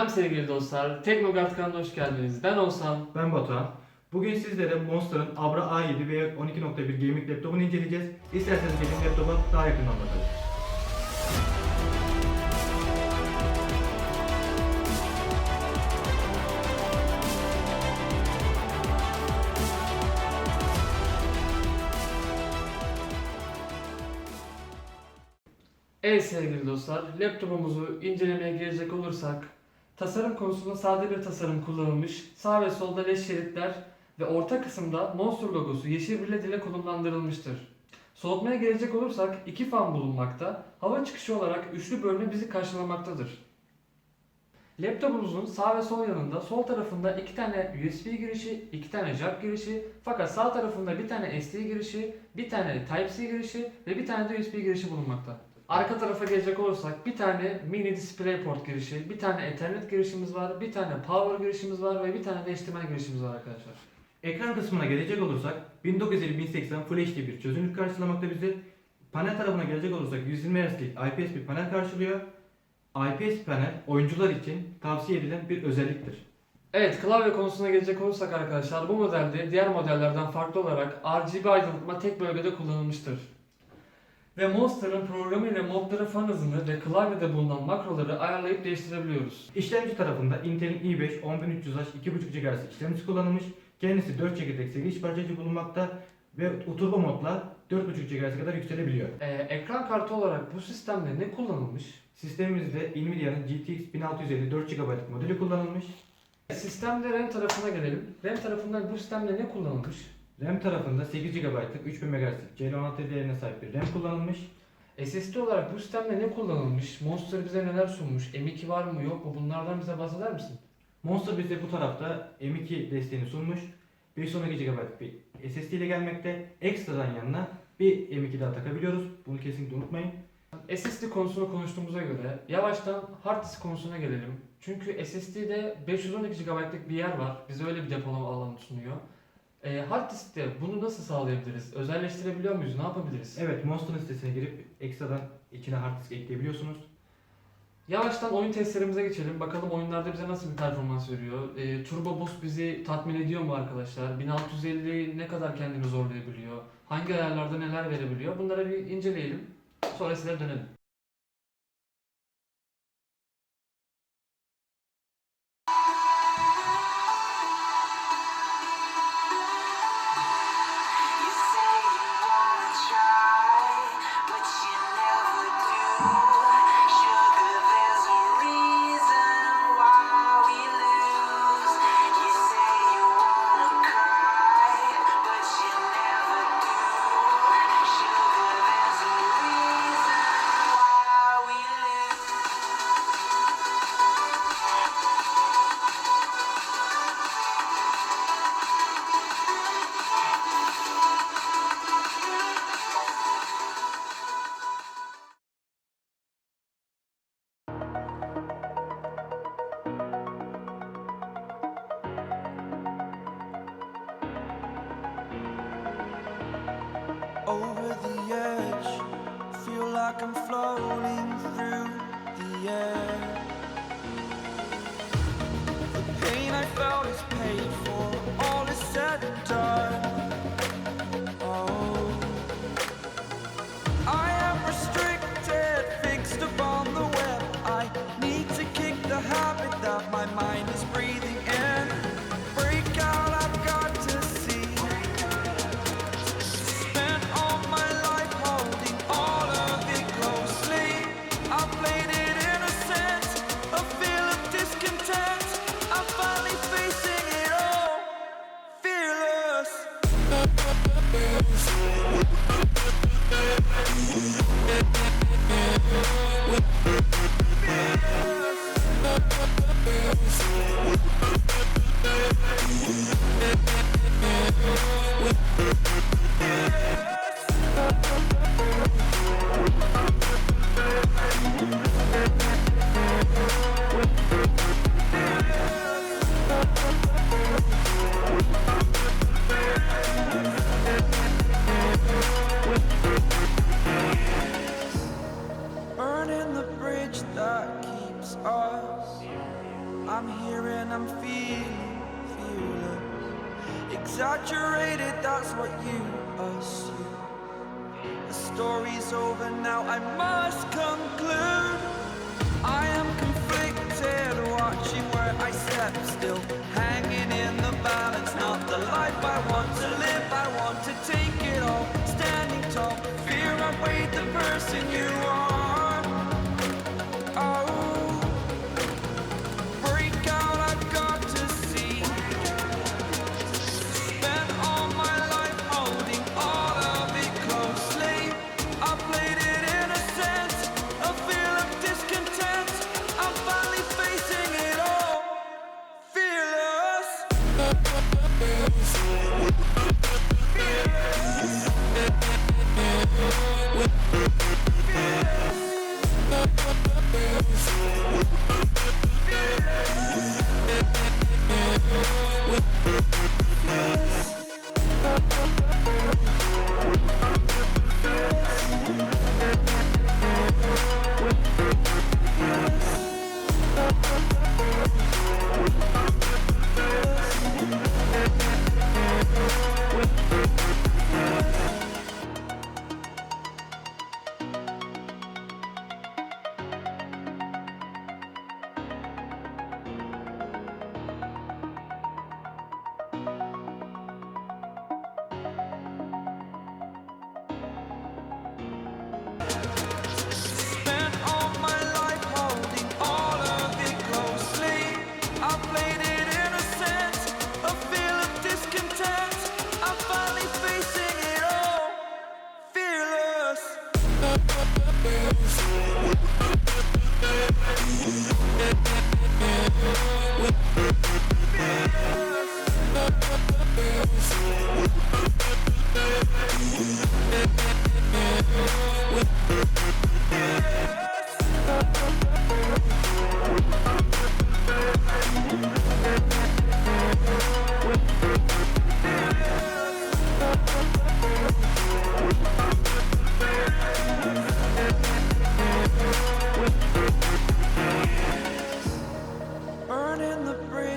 Selam sevgili dostlar. Teknogard kanalına hoş geldiniz. Ben Oğuzhan. Ben Batuhan. Bugün sizlere Monster'ın Abra A7 ve 12.1 gaming laptopunu inceleyeceğiz. İsterseniz gelin laptopa daha yakından bakalım. Evet sevgili dostlar, laptopumuzu incelemeye girecek olursak tasarım konusunda sade bir tasarım kullanılmış. Sağ ve solda leş şeritler ve orta kısımda Monster logosu yeşil bir led ile konumlandırılmıştır. Soğutmaya gelecek olursak iki fan bulunmakta. Hava çıkışı olarak üçlü bölme bizi karşılamaktadır. Laptopumuzun sağ ve sol yanında sol tarafında iki tane USB girişi, iki tane jack girişi fakat sağ tarafında bir tane SD girişi, bir tane Type-C girişi ve bir tane de USB girişi bulunmakta. Arka tarafa gelecek olursak bir tane mini DisplayPort girişi, bir tane Ethernet girişimiz var, bir tane power girişimiz var ve bir tane de HDMI girişimiz var arkadaşlar. Ekran kısmına gelecek olursak 1950-1080 Full HD bir çözünürlük karşılamakta bizi. Panel tarafına gelecek olursak 120 Hz'lik IPS bir panel karşılıyor. IPS panel oyuncular için tavsiye edilen bir özelliktir. Evet klavye konusuna gelecek olursak arkadaşlar bu modelde diğer modellerden farklı olarak RGB aydınlatma tek bölgede kullanılmıştır. Ve Monster'ın programı ile modları fan hızını ve klavyede bulunan makroları ayarlayıp değiştirebiliyoruz. İşlemci tarafında Intel'in i5 10300H 2.5 GHz işlemcisi kullanılmış. Kendisi 4 çekirdek 8 parçacık bulunmakta ve turbo modla 4.5 GHz'e kadar yükselebiliyor. Ee, ekran kartı olarak bu sistemde ne kullanılmış? Sistemimizde Nvidia'nın GTX 1650 4 GB modeli kullanılmış. Sistemde RAM tarafına gelelim. RAM tarafında bu sistemde ne kullanılmış? RAM tarafında 8 GB'lık 3000 MHz'lik CL16 değerine sahip bir RAM kullanılmış. SSD olarak bu sistemde ne kullanılmış? Monster bize neler sunmuş? M2 var mı yok mu? Bunlardan bize bahseder misin? Monster bize bu tarafta M2 desteğini sunmuş. 512 GB bir SSD ile gelmekte. Ekstradan yanına bir M2 daha takabiliyoruz. Bunu kesinlikle unutmayın. SSD konusunu konuştuğumuza göre yavaştan hard disk konusuna gelelim. Çünkü SSD'de 512 GB'lık bir yer var. Bize öyle bir depolama alanı sunuyor. Ee, hard diskte bunu nasıl sağlayabiliriz? Özelleştirebiliyor muyuz? Ne yapabiliriz? Evet Monster'ın sitesine girip ekstradan içine hard disk ekleyebiliyorsunuz. Yavaştan oyun testlerimize geçelim. Bakalım oyunlarda bize nasıl bir performans veriyor. Ee, Turbo Boost bizi tatmin ediyor mu arkadaşlar? 1650 ne kadar kendini zorlayabiliyor? Hangi ayarlarda neler verebiliyor? Bunları bir inceleyelim. Sonra size dönelim. Like I'm floating through the air. Exaggerated, that's what you assume. The story's over now, I must conclude. I am conflicted, watching where I step still,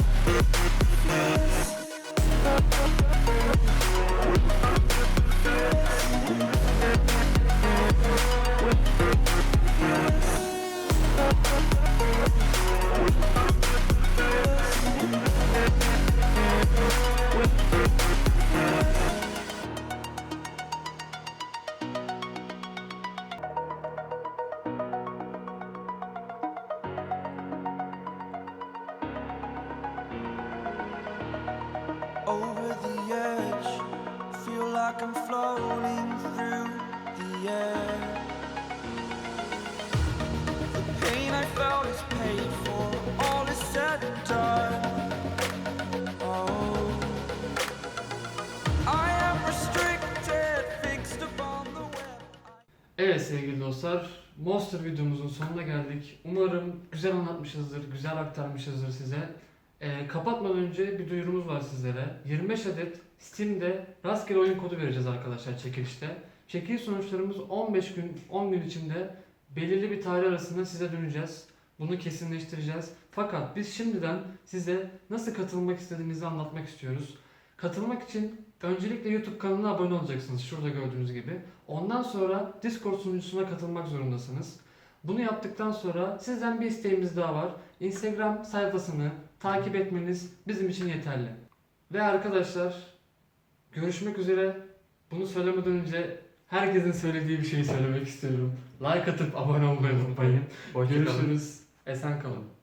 Yeah. Like I'm floating through the air. The pain I felt is paid for, all is said and done. Oh. Evet sevgili dostlar, Monster videomuzun sonuna geldik. Umarım güzel anlatmışızdır, güzel aktarmışızdır size. Ee, kapatmadan önce bir duyurumuz var sizlere. 25 adet Steam'de rastgele oyun kodu vereceğiz arkadaşlar çekilişte. Çekiliş sonuçlarımız 15 gün, 10 gün içinde belirli bir tarih arasında size döneceğiz. Bunu kesinleştireceğiz. Fakat biz şimdiden size nasıl katılmak istediğimizi anlatmak istiyoruz. Katılmak için öncelikle YouTube kanalına abone olacaksınız şurada gördüğünüz gibi. Ondan sonra Discord sunucusuna katılmak zorundasınız. Bunu yaptıktan sonra sizden bir isteğimiz daha var. Instagram sayfasını takip etmeniz bizim için yeterli. Ve arkadaşlar görüşmek üzere. Bunu söylemeden önce herkesin söylediği bir şeyi söylemek istiyorum. Like atıp abone olmayı unutmayın. Görüşürüz. Esen kalın.